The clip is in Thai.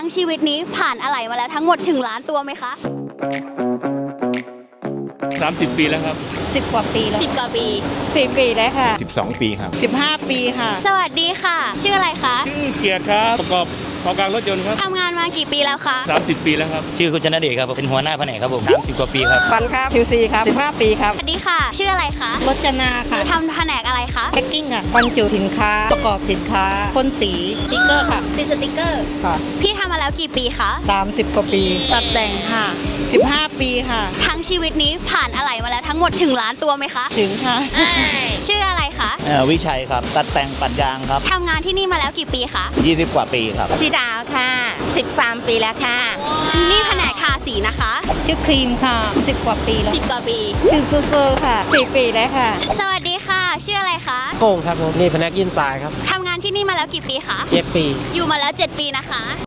ทั้งชีวิตนี้ผ่านอะไรมาแล้วทั้งหมดถึงล้านตัวไหมคะ 30 ปีแล้วครับ10กว่าปีแล้ว10 กว่าปี10ปีแล้วค่ะ 12 ปีครับ 15 ปีค่ะ สวัสดีค่ะ ชื่ออะไรคะ ชื่อเกียรติครับ ประกอบ ของกลางรถยนต์ครับ ทำงานมากี่ปีแล้วคะ 30 ปีแล้วครับ ชื่อคุณชนะเดชครับเป็นหัวหน้าแผนกครับผม30กว่าปีครับ ฟันครับ QC ครับ 15 ปีครับ สวัสดีค่ะ ชื่ออะไรคะรจนาค่ะทำแผนกอะไรคะแพ็กกิ้งอะบรรจุสินค้า ประกอบสินค้าพ่นสีสติ๊กเกอร์ค่ะติดสติกเกอร์ ค่ะพี่ทำมาแล้วกี่ปีคะ 30 กว่าปี ตัดแต่งค่ะ 15 ปีค่ะ ทั้งชีวิตนี้ผ่านอะไรมาแล้วทั้ งหมดถึงล้านตัวไหมคะถึงค่ะชื่ออะไรคะวิชัยครับ ตัดแต่งปัดยางครับทำงานที่นี่มาแล้วกี่ปีคะ20 กว่าปีครับ ชื่อดาวค่ะ 13 ปีแล้วค่ะ นี่แผนกทาสีนะคะชื่อครีมค่ะ 10 กว่าปีแล้ว10กว่าปี ชื่อซูซูค่ะ 4 ปีแล้วค่ะ สวัสดีค่ะ ชื่ออะไรคะโก้งครับผมนี่พนักยินทรายครับทำงานที่นี่มาแล้วกี่ปีคะเจ็ดปี อยู่มาแล้ว 7 ปีนะคะ